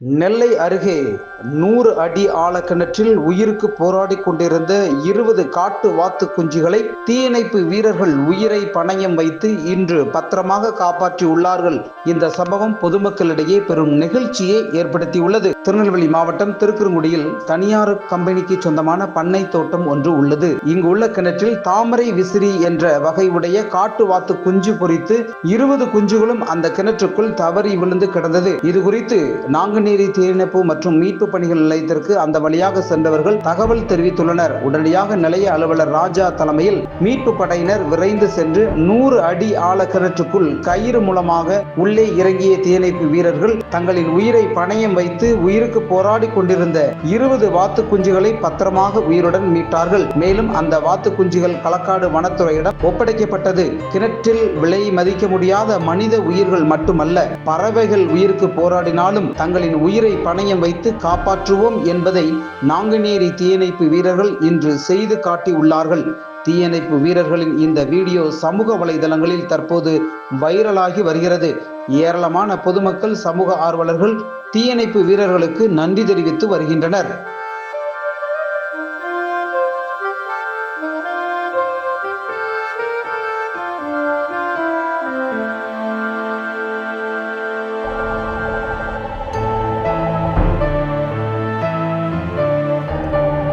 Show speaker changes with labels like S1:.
S1: நெல்லை அருகே நூறு அடி ஆழக்கிணற்றில் உயிருக்கு போராடி கொண்டிருந்த இருபது காட்டு வாத்து குஞ்சுகளை தீயணைப்பு வீரர்கள் உயிரை பணயம் வைத்து இன்று பத்திரமாக காப்பாற்றியுள்ளார்கள். இந்த சம்பவம் பொதுமக்களிடையே பெரும் நெகிழ்ச்சியை ஏற்படுத்தியுள்ளது. திருநெல்வேலி மாவட்டம் திருக்குறுங்குடியில் தனியார் கம்பெனிக்கு சொந்தமான பண்ணை தோட்டம் ஒன்று உள்ளது. இங்கு உள்ள கிணற்றில் தாமரை விசிறி என்ற வகையுடைய காட்டு வாத்து குஞ்சு பொறித்து இருபது குஞ்சுகளும் அந்த கிணற்றுக்குள் தவறி விழுந்து கிடந்தது. இது குறித்து நாங்குநேரி தீயணைப்பு மற்றும் மீட்பு பணிகள் நிலையத்திற்கு அந்த வழியாக சென்றவர்கள் தகவல் தெரிவித்துள்ளனர். உடனடியாக நிலைய அலுவலர் ராஜா தலைமையில் மீட்பு படையினர் விரைந்து சென்று நூறு அடி ஆழ கிணற்றுக்குள் கயிறு மூலமாக உள்ளே இறங்கிய தீயணைப்பு வீரர்கள் தங்களின் உயிரை பணயம் வைத்து உயிருக்கு போராடி கொண்டிருந்த இருபது வாத்து குஞ்சுகளை பத்திரமாக உயிருடன் மீட்டார்கள். மேலும் அந்த வாத்து குஞ்சுகள் களக்காடு வனத்துறையிடம் ஒப்படைக்கப்பட்டது. கிணற்றில் விலை மதிக்க முடியாத மனித உயிர்கள் மட்டுமல்ல பறவைகள் உயிருக்கு போராடினாலும் தங்களின் உயிரை பணயம் வைத்து காப்பாற்றுவோம் என்பதை நாங்குநேரி தீயணைப்பு வீரர்கள் இன்று செய்து காட்டியுள்ளார்கள் தீயணைப்பு வீரர்களின் இந்த வீடியோ சமூக வலைதளங்களில் தற்போது வைரலாகி வருகிறது. ஏராளமான பொதுமக்கள் சமூக ஆர்வலர்கள் தீயணைப்பு வீரர்களுக்கு நன்றி தெரிவித்து வருகின்றனர்.